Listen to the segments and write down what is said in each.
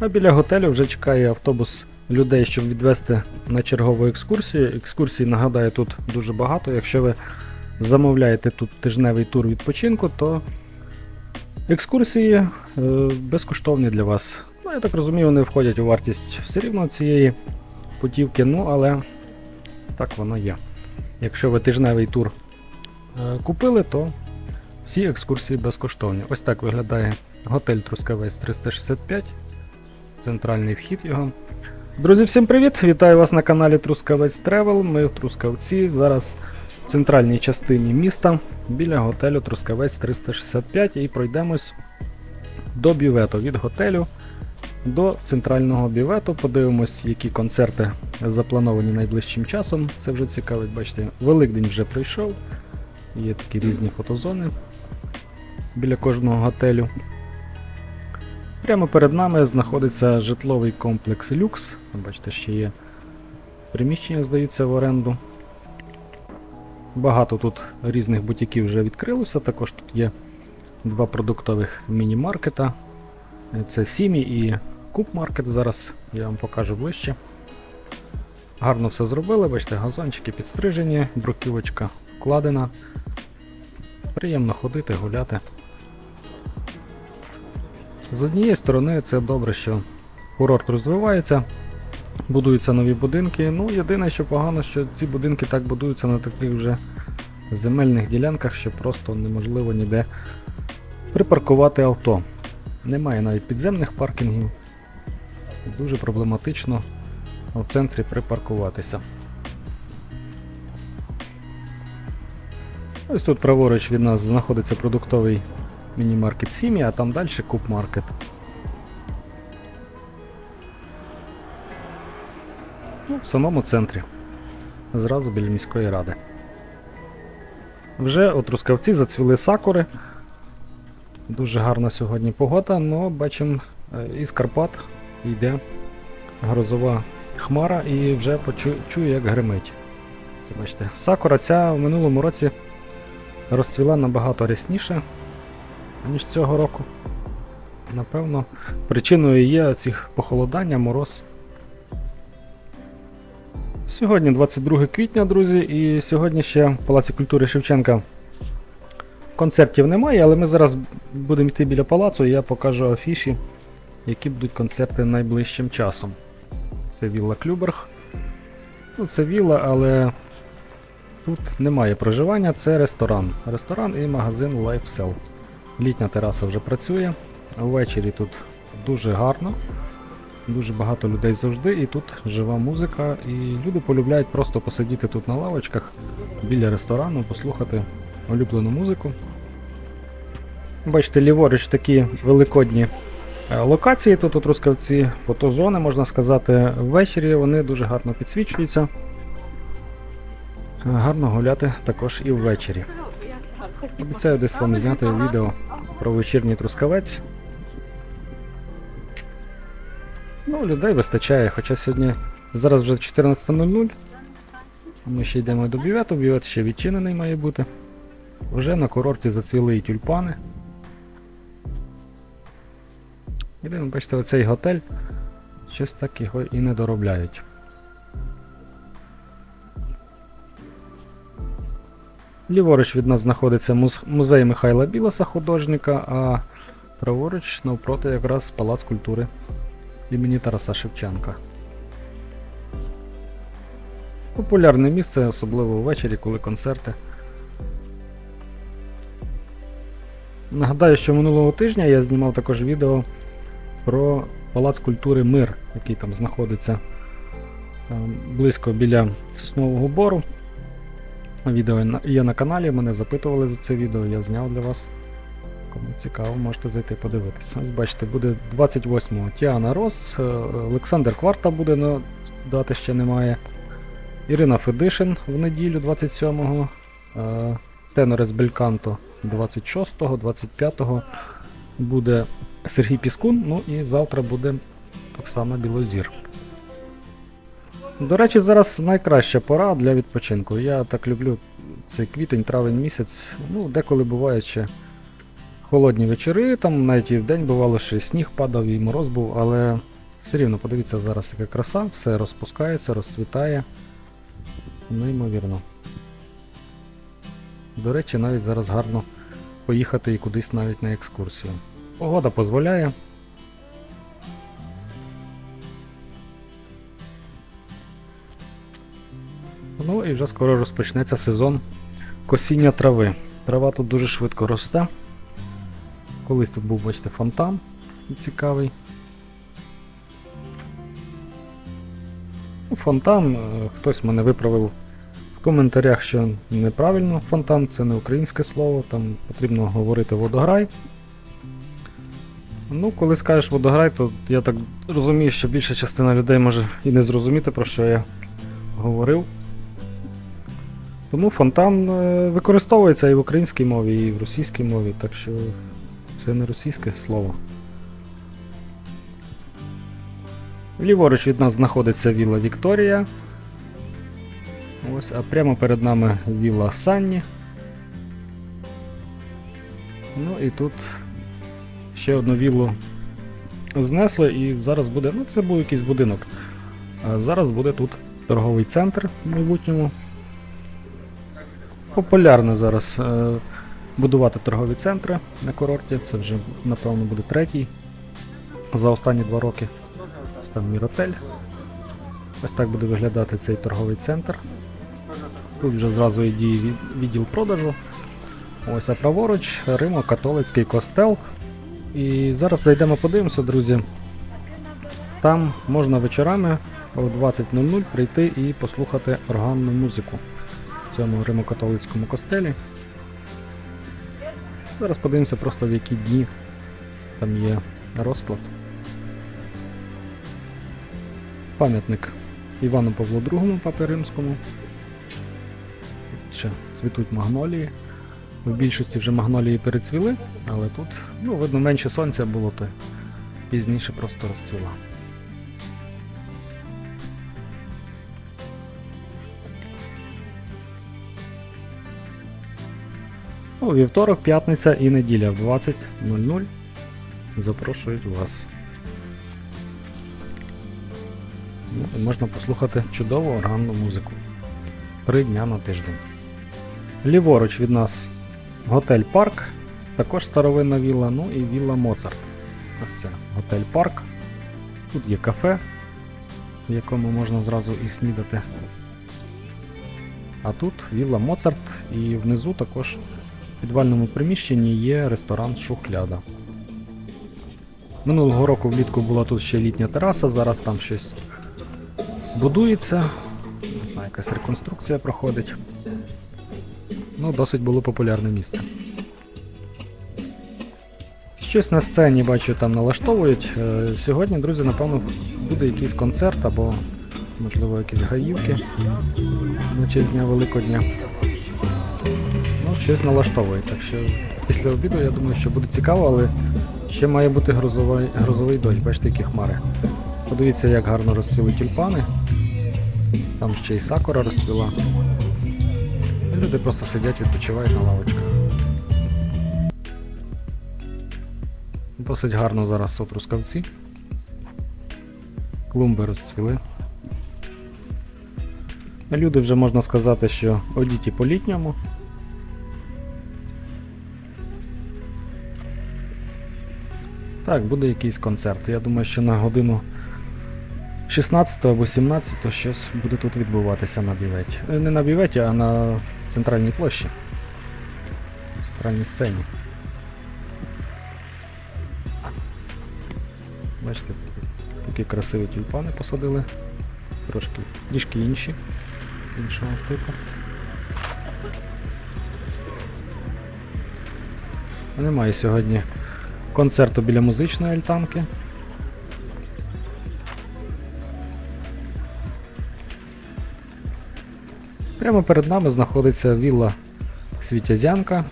А біля готелю вже чекає автобус людей, щоб відвести на чергову екскурсію. Екскурсій, нагадаю, тут дуже багато. Якщо ви замовляєте тут тижневий тур відпочинку, то екскурсії е, безкоштовні для вас. Ну, я так розумію, вони входять у вартість все рівно цієї путівки, ну але так воно є. Якщо ви тижневий тур е, купили, то всі екскурсії безкоштовні. Ось так виглядає готель Трускавець 365, центральний вхід його. Друзі, всім привіт! Вітаю вас на каналі Трускавець Тревел. Ми в Трускавці. Зараз в центральній частині міста біля готелю Трускавець 365 і пройдемось до бювету від готелю до центрального бювету. Подивимось, які концерти заплановані найближчим часом. Це вже цікавить, бачите, Великдень вже прийшов. Є такі різні фотозони біля кожного готелю. Прямо перед нами знаходиться житловий комплекс Люкс. Бачите, ще є приміщення, здаються в оренду. Багато тут різних бутіків вже відкрилося. Також тут є два продуктових міні-маркета. Це Сімі і Куб-маркет. Зараз я вам покажу ближче. Гарно все зробили, бачите, газончики підстрижені, бруківочка вкладена. Приємно ходити, гуляти. З однієї сторони, це добре, що курорт розвивається, будуються нові будинки. Ну, єдине, що погано, що ці будинки так будуються на таких вже земельних ділянках, що просто неможливо ніде припаркувати авто. Немає навіть підземних паркінгів. Дуже проблематично в центрі припаркуватися. Ось тут праворуч від нас знаходиться продуктовий міні-маркет Сім'я, а там далі Куб-маркет. Ну, в самому центрі. Зразу біля міської ради. Вже у Трускавці зацвіли сакури. Дуже гарна сьогодні погода, але бачимо е, із Карпат йде грозова хмара і вже чую, як гримить. Це бачите. Сакура ця в минулому році розцвіла набагато рясніше, ніж цього року. Напевно, причиною є цих похолодання, мороз. Сьогодні 22 квітня, друзі, і сьогодні ще в Палаці культури Шевченка концертів немає, але ми зараз будемо йти біля палацу і я покажу афіші, які будуть концерти найближчим часом. Це Вілла Клюберг. Ну, це вілла, але тут немає проживання, це ресторан. Ресторан і магазин LifeSell. Літня тераса вже працює. Ввечері тут дуже гарно. Дуже багато людей завжди, і тут жива музика, і люди полюбляють просто посидіти тут на лавочках біля ресторану, послухати улюблену музику. Бачите, ліворуч такі великодні е, локації. Тут у Трускавці фотозони, можна сказати, ввечері вони дуже гарно підсвічуються. Гарно гуляти також і ввечері. Обіцяю десь вам зняти відео про вечірній трускавець. Ну, людей вистачає, хоча сьогодні зараз вже 14.00. Ми ще йдемо до бювету, бювет ще відчинений має бути. Вже на курорті зацвіли і тюльпани. Єдине, бачите, оцей готель щось так його і не доробляють. Ліворуч від нас знаходиться музей Михайла Білоса художника, а праворуч навпроти якраз Палац культури імені Тараса Шевченка. Популярне місце, особливо ввечері, коли концерти. Нагадаю, що минулого тижня я знімав також відео про Палац культури Мир, який там знаходиться е, близько біля Соснового Бору. Відео є на каналі, мене запитували за це відео, я зняв для вас. Кому цікаво, можете зайти подивитися. Бачите, буде 28-го Тіана Рос, е, Олександр Кварта буде, но дати ще немає. Ірина Федишин в неділю 27-го, е, Тенорес Бельканто 26-го, 25-го буде Сергій Піскун, ну і завтра буде Оксана Білозір. До речі, зараз найкраща пора для відпочинку. Я так люблю цей квітень, травень місяць. Ну, деколи буває ще холодні вечори, там навіть і в день бувало, що і сніг падав, і мороз був, але все рівно подивіться зараз, яка краса, все розпускається, розцвітає. Неймовірно. До речі, навіть зараз гарно поїхати і кудись навіть на екскурсію. Погода дозволяє. Ну і вже скоро розпочнеться сезон косіння трави. Трава тут дуже швидко росте. Колись тут був, бачите, фонтан цікавий. Ну, Фонтан, е, хтось мене виправив в коментарях, що неправильно фонтан, це не українське слово, там потрібно говорити водограй. Ну, коли скажеш водограй, то я так розумію, що більша частина людей може і не зрозуміти, про що я говорив. Тому фонтан е, використовується і в українській мові, і в російській мові, так що це не російське слово. Ліворуч від нас знаходиться вілла Вікторія. Ось, а прямо перед нами вілла Санні. Ну і тут ще одну віллу знесли, і зараз буде. Ну, це був якийсь будинок. А зараз буде тут торговий центр в майбутньому. Популярно зараз е, будувати торгові центри на курорті. Це вже, напевно, буде третій за останні два роки. Ось там Міротель. Ось так буде виглядати цей торговий центр. Тут вже зразу і діє відділ продажу. Ось а праворуч Римо-католицький костел. І зараз зайдемо подивимося, друзі. Там можна вечорами о 20.00 прийти і послухати органну музику в цьому Римо-католицькому костелі. Зараз подивимося просто в які дні там є розклад. Пам'ятник Івану Павлу II Папі Римському. Ще цвітуть магнолії. В більшості вже магнолії перецвіли, але тут, ну, видно, менше сонця було, то пізніше просто розцвіла. Ну, вівторок, п'ятниця і неділя в 20.00 запрошують вас. Ну, можна послухати чудову органну музику. Три дня на тиждень. Ліворуч від нас готель Парк, також старовинна вілла, ну і вілла Моцарт. Ось це готель Парк. Тут є кафе, в якому можна зразу і снідати. А тут вілла Моцарт, і внизу також в підвальному приміщенні є ресторан Шухляда. Минулого року влітку була тут ще літня тераса, зараз там щось будується. Якась реконструкція проходить. Ну, досить було популярне місце. Щось на сцені бачу там налаштовують. Е, Сьогодні, друзі, напевно, буде якийсь концерт або, можливо, якісь гаївки на честь Дня Великодня. Щось налаштовують. Так що після обіду я думаю, що буде цікаво, але ще має бути грозовий, грозовий дощ. Бачите, які хмари. Подивіться, як гарно розцвіли тюльпани. Там ще й сакура розцвіла. І люди просто сидять, відпочивають на лавочках. Досить гарно зараз от рускавці. Клумби розцвіли. Люди вже можна сказати, що одіті по-літньому. Так, буде якийсь концерт. Я думаю, що на годину 16 або 17 щось буде тут відбуватися на біветі. Е, Не на біветі, а на центральній площі. На центральній сцені. Бачите, такі красиві тюльпани посадили. Трошки трішки інші. Іншого типу. Немає сьогодні концерту біля музичної альтанки. Прямо перед нами знаходиться вілла Світязянка.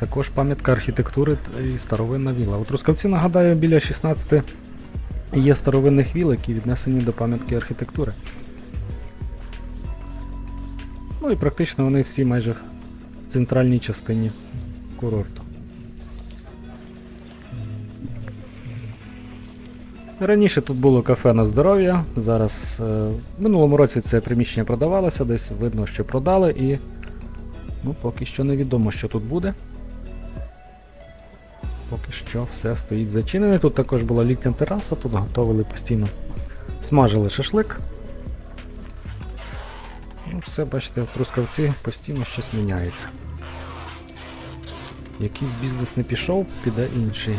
Також пам'ятка архітектури і старовинна вілла. У Трускавці, нагадаю, біля 16 є старовинних віл, які віднесені до пам'ятки архітектури. Ну і практично вони всі майже в центральній частині курорту. Раніше тут було кафе на здоров'я. Зараз е, в минулому році це приміщення продавалося, десь видно, що продали, і ну, поки що невідомо, що тут буде. Поки що все стоїть зачинене. Тут також була літня тераса, тут готували постійно, смажили шашлик. Ну, все, бачите, в Трускавці постійно щось міняється. Якийсь бізнес не пішов, піде інший.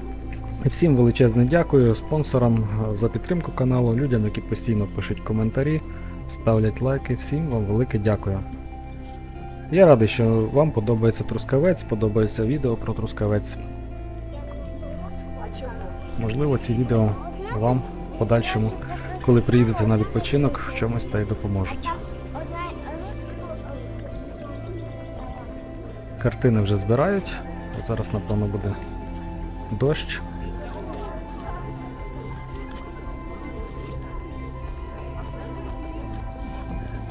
Всім величезне дякую спонсорам е, за підтримку каналу, людям, які постійно пишуть коментарі, ставлять лайки. Всім вам велике дякую. Я радий, що вам подобається Трускавець, подобається відео про Трускавець. Можливо, ці відео вам в подальшому, коли приїдете на відпочинок, в чомусь та й допоможуть. Картини вже збирають. Зараз, напевно, буде дощ.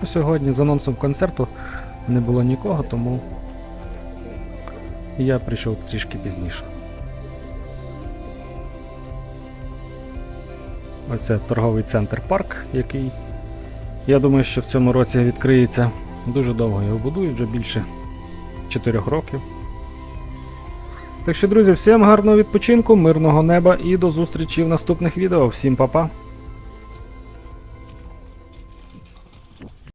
Сьогодні з анонсом концерту не було нікого, тому я прийшов трішки пізніше. Оце торговий центр парк, який я думаю, що в цьому році відкриється. Дуже довго його будують, вже більше 4 років. Так що, друзі, всім гарного відпочинку, мирного неба і до зустрічі в наступних відео. Всім па-па!